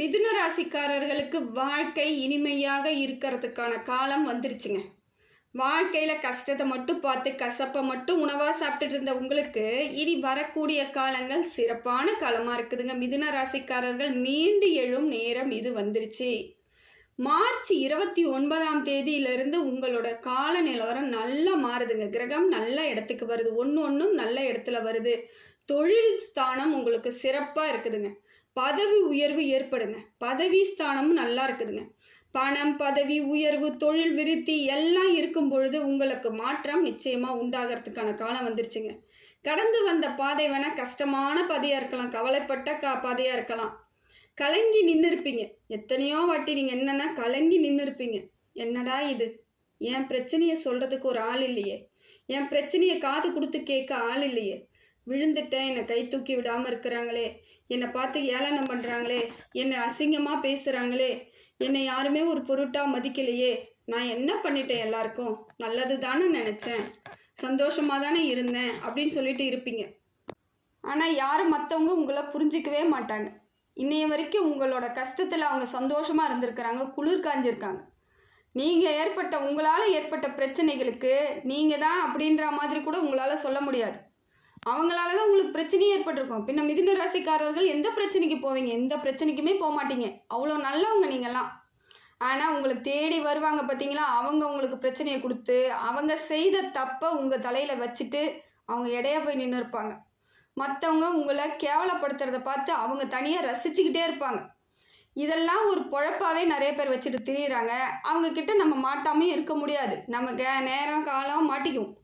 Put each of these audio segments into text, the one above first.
மிதுன ராசிக்காரர்களுக்கு வாழ்க்கை இனிமையாக இருக்கிறதுக்கான காலம் வந்துருச்சுங்க. வாழ்க்கையில் கஷ்டத்தை மட்டும் பார்த்து கசப்பை மட்டும் உணவாக சாப்பிட்டுட்டு இருந்த உங்களுக்கு இனி வரக்கூடிய காலங்கள் சிறப்பான காலமாக இருக்குதுங்க. மிதுன ராசிக்காரர்கள் மீண்டு எழும் நேரம் இது வந்துருச்சு. மார்ச் இருபத்தி ஒன்பதாம் தேதியிலிருந்து உங்களோட கால நிலவரம் நல்லா மாறுதுங்க. கிரகம் நல்ல இடத்துக்கு வருது. ஒன்று ஒன்றும் நல்ல இடத்துல வருது. தொழில் ஸ்தானம் உங்களுக்கு சிறப்பாக இருக்குதுங்க. பதவி உயர்வு ஏற்படுங்க. பதவி ஸ்தானமும் நல்லா இருக்குதுங்க. பணம் பதவி உயர்வு தொழில் விருத்தி எல்லாம் இருக்கும் பொழுது உங்களுக்கு மாற்றம் நிச்சயமாக உண்டாகிறதுக்கான காலம் வந்துருச்சுங்க. கடந்து வந்த பாதை வேணால் கஷ்டமான பாதையாக இருக்கலாம். கவலைப்பட்ட கா பாதையாக இருக்கலாம். கலங்கி நின்று இருப்பீங்க எத்தனையோ வாட்டி நீங்கள் என்னென்னா கலங்கி நின்று இருப்பீங்க என்னடா இது? என் பிரச்சனையை சொல்கிறதுக்கு ஒரு ஆள் இல்லையே. என் பிரச்சனையை காது கொடுத்து கேட்க ஆள் இல்லையே. விழுந்துட்டேன். என்னை கை தூக்கி விடாமல் இருக்கிறாங்களே. என்னை பார்த்து ஏளனம் பண்ணுறாங்களே என்னை அசிங்கமாக பேசுகிறாங்களே என்னை யாருமே ஒரு பொருட்டாக மதிக்கலையே. நான் என்ன பண்ணிட்டேன் எல்லாருக்கும்? நல்லது தானே நினச்சேன். சந்தோஷமாக தானே இருந்தேன் அப்படின்னு சொல்லிட்டு இருப்பீங்க. ஆனால் யாரும் மற்றவங்க உங்களை புரிஞ்சிக்கவே மாட்டாங்க. இன்னைய வரைக்கும் உங்களோட கஷ்டத்தில் அவங்க சந்தோஷமாக இருந்திருக்கிறாங்க குளிர் காஞ்சிருக்காங்க. நீங்கள் ஏற்பட்ட உங்களால் ஏற்பட்ட பிரச்சனைகளுக்கு நீங்கள் தான் அப்படின்ற மாதிரி கூட உங்களால் சொல்ல முடியாது. அவங்களால தான் உங்களுக்கு பிரச்சனையே ஏற்பட்டிருக்கும். பின்ன மிதுன ராசிக்காரர்கள் எந்த பிரச்சனைக்கு போவீங்க? எந்த பிரச்சனைக்குமே போக மாட்டீங்க. அவ்வளோ நல்லவங்க நீங்கள்லாம் ஆனால் உங்களை தேடி வருவாங்க பார்த்தீங்களா அவங்க உங்களுக்கு பிரச்சனையை கொடுத்து அவங்க செய்த தப்பை உங்கள் தலையில் வச்சுட்டு அவங்க இடையா போய் நின்று இருப்பாங்க. மற்றவங்க உங்களை கேவலப்படுத்துறத பார்த்து அவங்க தனியாக ரசிச்சுக்கிட்டே இருப்பாங்க. இதெல்லாம் ஒரு பொழப்பாகவே நிறைய பேர் வச்சுட்டு திரியிறாங்க. அவங்கக்கிட்ட நம்ம மாட்டாமையும் இருக்க முடியாது. நம்ம நேரம் காலம் மாட்டிக்குவோம்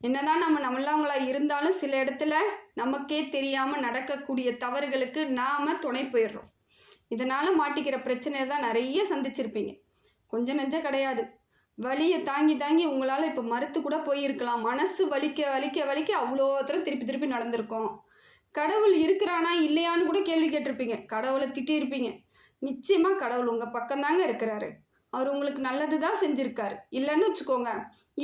என்னதான் நம்ம நம்மளவங்களா இருந்தாலும் சில இடத்துல நமக்கே தெரியாமல் நடக்கக்கூடிய தவறுகளுக்கு நாம் துணை போயிடுறோம். இதனால் மாட்டிக்கிற பிரச்சனையை தான் நிறைய சந்திச்சிருப்பீங்க. கொஞ்சம் நெஞ்சம் கிடையாது. வலியை தாங்கி தாங்கி உங்களால் இப்போ மறுத்து கூட போயிருக்கலாம். மனசு வலிக்க வலிக்க வலிக்க அவ்வளோ தூரம் திருப்பி திருப்பி நடந்திருக்கோம். கடவுள் இருக்கிறானா இல்லையான்னு கூட கேள்வி கேட்டிருப்பீங்க. கடவுளை திட்டியிருப்பீங்க. நிச்சயமாக கடவுள் உங்கள் பக்கம்தாங்க இருக்கிறாரு. அவர் உங்களுக்கு நல்லது தான் செஞ்சுருக்காரு. இல்லைன்னு வச்சுக்கோங்க.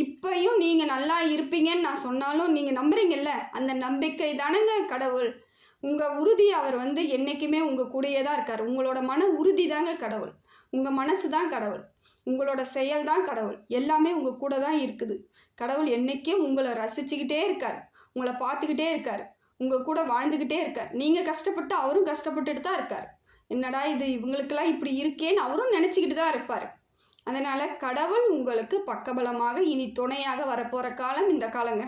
இப்பையும் நீங்கள் நல்லா இருப்பீங்கன்னு நான் சொன்னாலும் நீங்கள் நம்புறீங்கல்ல? அந்த நம்பிக்கை தானங்க கடவுள். உங்கள் உறுதி அவர் வந்து என்றைக்குமே உங்கள் கூடயே தான் இருக்கார். உங்களோட மன உறுதி தாங்க கடவுள். உங்கள் மனசு தான் கடவுள். உங்களோட செயல் தான் கடவுள். எல்லாமே உங்கள் கூட தான் இருக்குது. கடவுள் என்றைக்கும் உங்களை ரசிச்சுக்கிட்டே இருக்கார். உங்களை பார்த்துக்கிட்டே இருக்கார். உங்கள் கூட வாழ்ந்துக்கிட்டே இருக்கார். நீங்கள் கஷ்டப்பட்டு அவரும் கஷ்டப்பட்டுட்டு தான் இருக்கார். என்னடா இது? இவங்களுக்கெல்லாம் இப்படி இருக்கேன்னு அவரும் நினச்சிக்கிட்டு தான் இருப்பார். அதனால் கடவுள் உங்களுக்கு பக்கபலமாக இனி துணையாக வரப்போகிற காலம் இந்த காலங்க.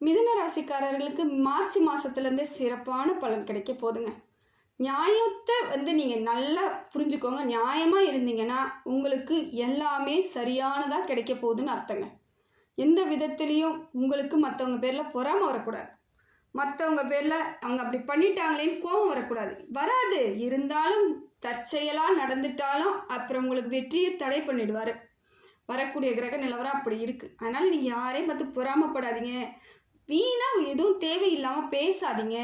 மிதுன ராசிக்காரர்களுக்கு மார்ச் மாதத்துலேருந்தே சிறப்பான பலன் கிடைக்க போதுங்க. நியாயத்தை வந்து நீங்கள் நல்லா புரிஞ்சுக்கோங்க. நியாயமாக இருந்தீங்கன்னா உங்களுக்கு எல்லாமே சரியானதாக கிடைக்க போகுதுன்னு அர்த்தங்க. எந்த விதத்துலேயும் உங்களுக்கு மற்றவங்க பேரில் பொறாமல் வரக்கூடாது. மற்றவங்க பேரில் அவங்க அப்படி பண்ணிட்டாங்களேன்னு கோபம் வரக்கூடாது. வராது. இருந்தாலும் தற்செயலாக நடந்துட்டாலும் அப்புறம் உங்களுக்கு வெற்றியை தடை பண்ணிடுவார். வரக்கூடிய கிரக நிலவரம் அப்படி இருக்குது அதனால் நீங்கள் யாரையும் பார்த்து பொறாமப்படாதீங்க. வீணாக எதுவும் தேவையில்லாமல் பேசாதீங்க.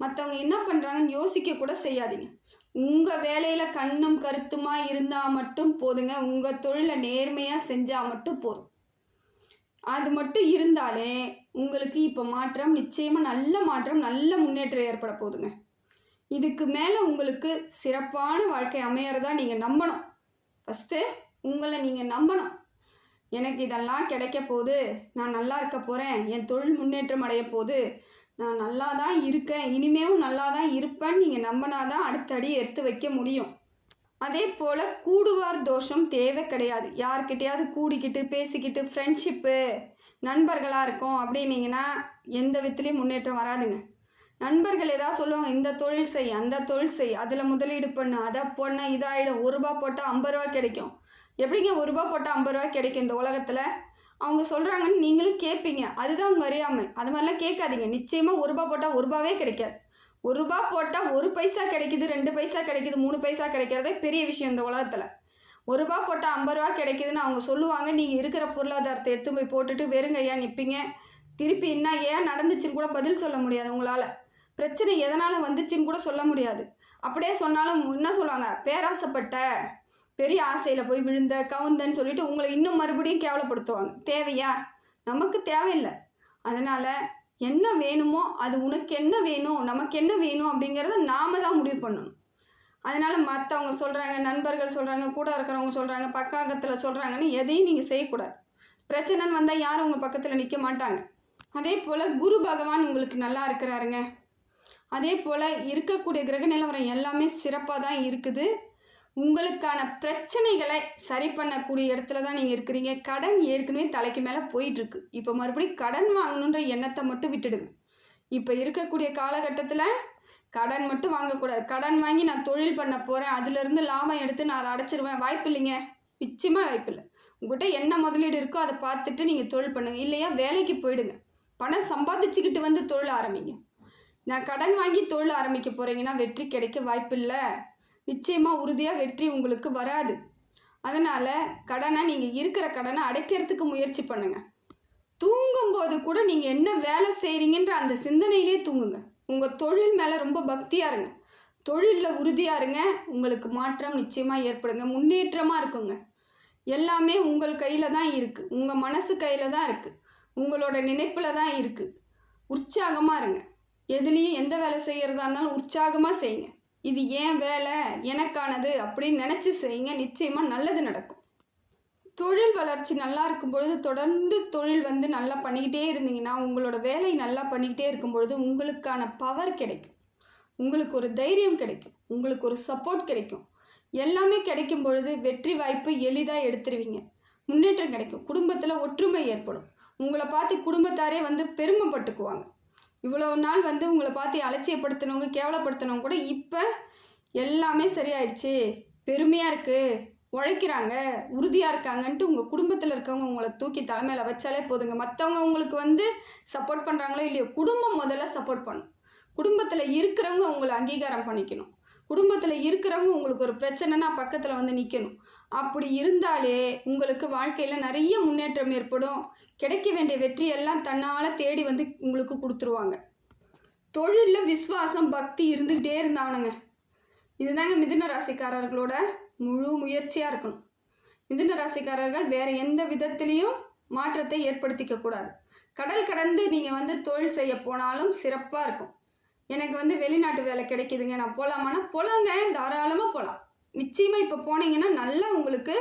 மற்றவங்க என்ன பண்ணுறாங்கன்னு யோசிக்க கூட செய்யாதீங்க. உங்கள் வேலையில் கண்ணும் கருத்துமாக இருந்தால் மட்டும் போதுங்க. உங்கள் தொழிலை நேர்மையாக செஞ்சால் மட்டும் போதும். அது மட்டும் இருந்தாலே உங்களுக்கு இப்போ மாற்றம் நிச்சயமாக நல்ல மாற்றம் நல்ல முன்னேற்றம் ஏற்பட போகுதுங்க இதுக்கு மேலே உங்களுக்கு சிறப்பான வாழ்க்கை அமையறதா நீங்கள் நம்பணும். ஃபஸ்ட்டு உங்களை நீங்கள் நம்பணும். எனக்கு இதெல்லாம் கிடைக்க போகுது. நான் நல்லா இருக்க போகிறேன் என் தொழில் முன்னேற்றம் அடைய போகுது. நான் நல்லா தான் இருக்கேன். இனிமேவும் நல்லா தான் இருப்பேன்னு நீங்கள் நம்பினா தான் அடுத்த அடி எடுத்து வைக்க முடியும். அதே போல் கூடுவார் தோஷம் தேவை கிடையாது. யார்கிட்டையாவது கூடிக்கிட்டு பேசிக்கிட்டு ஃப்ரெண்ட்ஷிப்பு நண்பர்களாக இருக்கும் அப்படின்னீங்கன்னா எந்த விதத்துலேயும் முன்னேற்றம் வராதுங்க. நண்பர்கள் ஏதாவது சொல்லுவாங்க இந்த தொழில் செய் அந்த தொழில் செய் அதில் முதலீடு பண்ணு அதை போனால் இதாகிடும் ஒரு ரூபா போட்டால் ஐம்பது ரூபா கிடைக்கும். எப்படிங்க ஒரு ரூபா போட்டால் ஐம்பது ரூபா கிடைக்கும் இந்த உலகத்தில்? அவங்க சொல்கிறாங்கன்னு நீங்களும் கேட்பீங்க அதுதான் உங்கள் அறியாமை. அது மாதிரிலாம் கேட்காதீங்க. நிச்சயமாக ஒரு ரூபா போட்டால் ஒரு ரூபாவே கிடைக்காது. ஒரு ரூபா போட்டால் ஒரு பைசா கிடைக்குது ரெண்டு பைசா கிடைக்குது மூணு பைசா கிடைக்கிறதே பெரிய விஷயம் இந்த உலகத்தில். ஒரு ரூபா போட்டால் ஐம்பது ரூபா கிடைக்குதுன்னு அவங்க சொல்லுவாங்க. நீங்கள் இருக்கிற பொருளாதாரத்தை எடுத்து போய் போட்டுட்டு வெறுங்கையா நிற்பீங்க திருப்பி என்ன ஏன் நடந்துச்சுன்னு கூட பதில் சொல்ல முடியாது உங்களால். பிரச்சனை எதனால் வந்துச்சுன்னு கூட சொல்ல முடியாது. அப்படியே சொன்னாலும் என்ன சொல்லுவாங்க? பேராசைப்பட்ட பெரிய ஆசையில் போய் விழுந்த கவுந்தன்னு சொல்லிட்டு உங்களை இன்னும் மறுபடியும் கேவலப்படுத்துவாங்க. தேவையா? நமக்கு தேவையில்லை. அதனால் என்ன வேணுமோ அது உனக்கு என்ன வேணும் நமக்கு என்ன வேணும் அப்படிங்கிறத நாம தான் முடிவு பண்ணணும். அதனால் மற்றவங்க சொல்கிறாங்க நண்பர்கள் சொல்கிறாங்க கூட இருக்கிறவங்க சொல்கிறாங்க பக்காக்கத்தில் சொல்கிறாங்கன்னு எதையும் நீங்கள் செய்யக்கூடாது. பிரச்சனைன்னு வந்தால் யாரும் உங்கள் பக்கத்தில் நிற்க மாட்டாங்க. அதே போல் குரு பகவான் உங்களுக்கு நல்லா இருக்கிறாருங்க. அதே போல் இருக்கக்கூடிய கிரக நிலவரம் எல்லாமே சிறப்பாக தான் இருக்குது. உங்களுக்கான பிரச்சனைகளை சரி பண்ணக்கூடிய இடத்துல தான் நீங்கள் இருக்கிறீங்க. கடன் ஏற்கனவே தலைக்கு மேலே போயிட்டுருக்கு. இப்போ மறுபடியும் கடன் வாங்கணுன்ற எண்ணத்தை மட்டும் விட்டுடுங்க. இப்போ இருக்கக்கூடிய காலகட்டத்தில் கடன் மட்டும் வாங்கக்கூடாது. கடன் வாங்கி நான் தொழில் பண்ண போகிறேன் அதுலேருந்து லாபம் எடுத்து நான் அதை அடைச்சிருவேன். வாய்ப்பு இல்லைங்க. நிச்சயமாக வாய்ப்பு இல்லை. உங்கள்கிட்ட என்ன முதலீடு இருக்கோ அதை பார்த்துட்டு நீங்கள் தொழில் பண்ணுங்கள் இல்லையா வேலைக்கு போயிடுங்க. பணம் சம்பாதிச்சுக்கிட்டு வந்து தொழில் ஆரம்பிங்க. நான் கடன் வாங்கி தொழில் ஆரம்பிக்க போகிறீங்கன்னா வெற்றி கிடைக்க வாய்ப்பில்லை. நிச்சயமாக உறுதியாக வெற்றி உங்களுக்கு வராது. அதனால் கடனை நீங்கள் இருக்கிற கடனை அடைக்கிறதுக்கு முயற்சி பண்ணுங்கள் தூங்கும்போது கூட நீங்கள் என்ன வேலை செய்கிறீங்கன்ற அந்த சிந்தனையிலே தூங்குங்க. உங்கள் தொழில் மேலே ரொம்ப பக்தியாக இருங்க. தொழிலில் உறுதியாக இருங்க. உங்களுக்கு மாற்றம் நிச்சயமாக ஏற்படுங்க. முன்னேற்றமாக இருக்குங்க. எல்லாமே உங்கள் கையில் தான் இருக்குது உங்கள் மனசு கையில் தான் இருக்குது உங்களோட நினைப்பில் தான் இருக்குது உற்சாகமாக இருங்க. எதுலேயும் எந்த வேலை செய்கிறதா இருந்தாலும் உற்சாகமாக செய்யுங்க. இது ஏன் வேலை? எனக்கானது அப்படின்னு நினச்சி செய்யுங்க. நிச்சயமாக நல்லது நடக்கும். தொழில் வளர்ச்சி நல்லா இருக்கும் பொழுது தொடர்ந்து தொழில் வந்து நல்லா பண்ணிக்கிட்டே இருந்தீங்கன்னா உங்களோட வேலை நல்லா பண்ணிக்கிட்டே இருக்கும் பொழுது உங்களுக்கான பவர் கிடைக்கும். உங்களுக்கு ஒரு தைரியம் கிடைக்கும். உங்களுக்கு ஒரு சப்போர்ட் கிடைக்கும். எல்லாமே கிடைக்கும் பொழுது வெற்றி வாய்ப்பு எளிதாக எடுத்துருவீங்க. முன்னேற்றம் கிடைக்கும். குடும்பத்தில் ஒற்றுமை ஏற்படும். உங்களை பார்த்து குடும்பத்தாரே வந்து பெருமைப்பட்டுக்குவாங்க. இவ்வளோ நாள் வந்து உங்களை பார்த்து அலட்சியப்படுத்தினவங்க கேவலப்படுத்தினவங்க கூட இப்போ எல்லாமே சரியாயிடுச்சு. பெருமையாக இருக்குது உழைக்கிறாங்க. உறுதியாக இருக்காங்கன்ட்டு உங்கள் குடும்பத்தில் இருக்கவங்க உங்களை தூக்கி தலைமையில் வச்சாலே போதுங்க. மற்றவங்க உங்களுக்கு வந்து சப்போர்ட் பண்ணுறாங்களோ இல்லையோ குடும்பம் முதல்ல சப்போர்ட் பண்ணும் குடும்பத்தில் இருக்கிறவங்க உங்களை அங்கீகாரம் பண்ணிக்கணும். குடும்பத்தில் இருக்கிறவங்க உங்களுக்கு ஒரு பிரச்சனைனா பக்கத்தில் வந்து நிற்கணும் அப்படி இருந்தாலே உங்களுக்கு வாழ்க்கையில் நிறைய முன்னேற்றம் ஏற்படும். கிடைக்க வேண்டிய வெற்றி எல்லாம் தன்னால் தேடி வந்து உங்களுக்கு கொடுத்துருவாங்க. தொழிலில் விசுவாசம் பக்தி இருந்துக்கிட்டே இருந்தானுங்க. இதுதாங்க மிதுன ராசிக்காரர்களோட முழு முயற்சியாக இருக்கணும். மிதுன ராசிக்காரர்கள் வேறு எந்த விதத்துலேயும் மாற்றத்தை ஏற்படுத்திக்க கூடாது. கடல் கடந்து நீங்கள் வந்து தொழில் செய்ய போனாலும் சிறப்பாக இருக்கும். எனக்கு வந்து வெளிநாட்டு வேலை கிடைக்குதுங்க. நான் போகலாமான்னா போகலாங்க தாராளமாக போகலாம் நிச்சயமாக இப்போ போனீங்கன்னா நல்லா உங்களுக்கு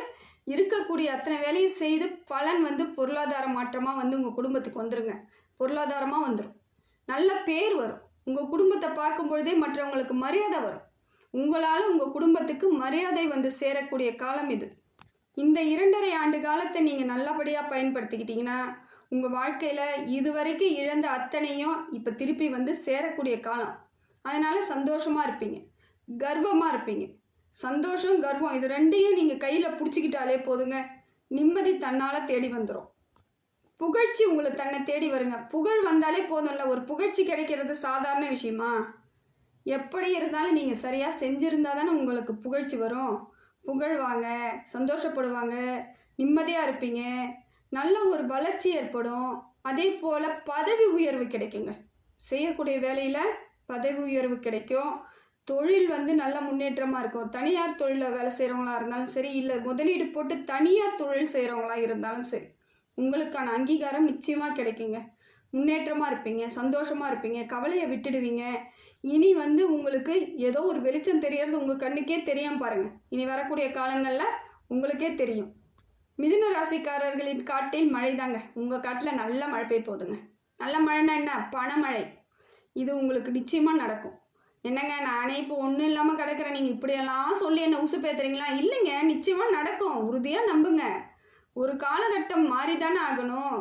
இருக்கக்கூடிய அத்தனை வேலையை செய்து பலன் வந்து பொருளாதார மாற்றமாக வந்து உங்கள் குடும்பத்துக்கு வந்துடுங்க பொருளாதாரமாக வந்துடும் நல்ல பேர் வரும். உங்கள் குடும்பத்தை பார்க்கும் பொழுதே மற்றவங்களுக்கு மரியாதை வரும். உங்களால் உங்கள் குடும்பத்துக்கு மரியாதை வந்து சேரக்கூடிய காலம் இது. இந்த இரண்டரை ஆண்டு காலத்தை நீங்கள் நல்லபடியாக பயன்படுத்திக்கிட்டிங்கன்னா உங்கள் வாழ்க்கையில் இதுவரைக்கும் இழந்த அத்தனையும் இப்போ திருப்பி வந்து சேரக்கூடிய காலம். அதனால் சந்தோஷமாக இருப்பீங்க. கர்வமாக இருப்பீங்க. சந்தோஷம் கர்வம் இது ரெண்டையும் நீங்கள் கையில் பிடிச்சிக்கிட்டாலே போதுங்க. நிம்மதி தன்னால் தேடி வந்துடும் புகழ்ச்சி உங்களை தன்னை தேடி வருங்க. புகழ் வந்தாலே போதும்ல. ஒரு புகழ்ச்சி கிடைக்கிறது சாதாரண விஷயமா? எப்படி இருந்தாலும் நீங்கள் சரியாக செஞ்சுருந்தா தானே உங்களுக்கு புகழ்ச்சி வரும். புகழ்வாங்க சந்தோஷப்படுவாங்க நிம்மதியாக இருப்பீங்க. நல்ல ஒரு வளர்ச்சி ஏற்படும். அதே போல் பதவி உயர்வு கிடைக்குங்க. செய்யக்கூடிய வேலையில் பதவி உயர்வு கிடைக்கும். தொழில் வந்து நல்ல முன்னேற்றமாக இருக்கும். தனியார் தொழிலில் வேலை செய்கிறவங்களா இருந்தாலும் சரி இல்லை முதலீடு போட்டு தனியார் தொழில் செய்கிறவங்களா இருந்தாலும் சரி உங்களுக்கான அங்கீகாரம் நிச்சயமாக கிடைக்குங்க. முன்னேற்றமாக இருப்பீங்க சந்தோஷமாக இருப்பீங்க கவலையை விட்டுடுவீங்க. இனி வந்து உங்களுக்கு ஏதோ ஒரு வெளிச்சம் தெரியறது உங்கள் கண்ணுக்கே தெரியாமல் பாருங்கள் இனி வரக்கூடிய காலங்களில் உங்களுக்கே தெரியும். மிதுன ராசிக்காரர்களின் காட்டில் மழை தாங்க. உங்கள் காட்டில் நல்ல மழை பெய்ய போகுதுங்க. நல்ல மழைன்னா என்ன? பணமழை இது உங்களுக்கு நிச்சயமாக நடக்கும். என்னங்க நானே இப்போ ஒன்றும் இல்லாமல் கிடக்கிறேன். நீங்கள் இப்படியெல்லாம் சொல்லி என்ன உசு பேத்துறீங்களா? இல்லைங்க நிச்சயமாக நடக்கும். உறுதியாக நம்புங்க. ஒரு காலகட்டம் மாறி தானே ஆகணும்.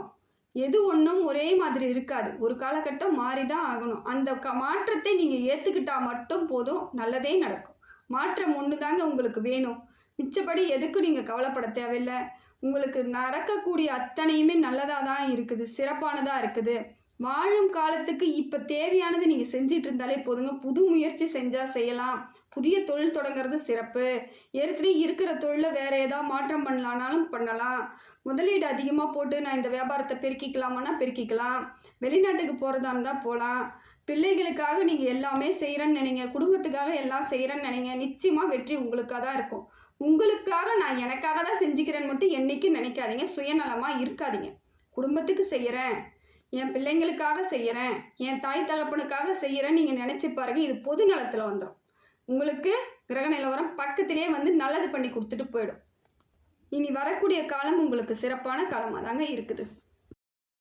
எது ஒன்றும் ஒரே மாதிரி இருக்காது. ஒரு காலகட்டம் மாறி தான் ஆகணும். அந்த க மாற்றத்தை நீங்கள் ஏற்றுக்கிட்டா மட்டும் போதும். நல்லதே நடக்கும். மாற்றம் ஒன்று தாங்க உங்களுக்கு வேணும். மிச்சப்படி எதுக்கும் நீங்கள் கவலைப்பட தேவையில்லை. உங்களுக்கு நடக்கக்கூடிய அத்தனையுமே நல்லதாக தான் இருக்குது. சிறப்பானதாக இருக்குது. வாழும் காலத்துக்கு இப்போ தேவையானது நீங்கள் செஞ்சிட்டு இருந்தாலே போதுங்க. புது முயற்சி செஞ்சால் செய்யலாம். புதிய தொழில் தொடங்குறது சிறப்பு. ஏற்கனவே இருக்கிற தொழிலை வேறு ஏதாவது மாற்றம் பண்ணலானாலும் பண்ணலாம். முதலீடு அதிகமாக போட்டு நான் இந்த வியாபாரத்தை பெருக்கிக்கலாமான்னா பெருக்கிக்கலாம். வெளிநாட்டுக்கு போகிறதா இருந்தால் போகலாம் பிள்ளைகளுக்காக நீங்கள் எல்லாமே செய்கிறேன்னு நினைங்க. குடும்பத்துக்காக எல்லாம் செய்கிறேன்னு நினைங்க. நிச்சயமாக வெற்றி உங்களுக்காக தான் இருக்கும். உங்களுக்காக நான் எனக்காக தான் செஞ்சுக்கிறேன்னு மட்டும் என்றைக்கும் நினைக்காதீங்க. சுயநலமாக இருக்காதீங்க. குடும்பத்துக்கு செய்கிறேன் என் பிள்ளைங்களுக்காக செய்கிறேன் என் தாய் தகப்பனுக்காக செய்கிறேன்னு நீங்கள் நினச்சி பாருங்க இது பொது நலத்தில் வந்துடும் உங்களுக்கு கிரக நிலவரம் பக்கத்திலே வந்து நல்லது பண்ணி கொடுத்துட்டு போயிடும். இனி வரக்கூடிய காலம் உங்களுக்கு சிறப்பான காலமாக தாங்க இருக்குது.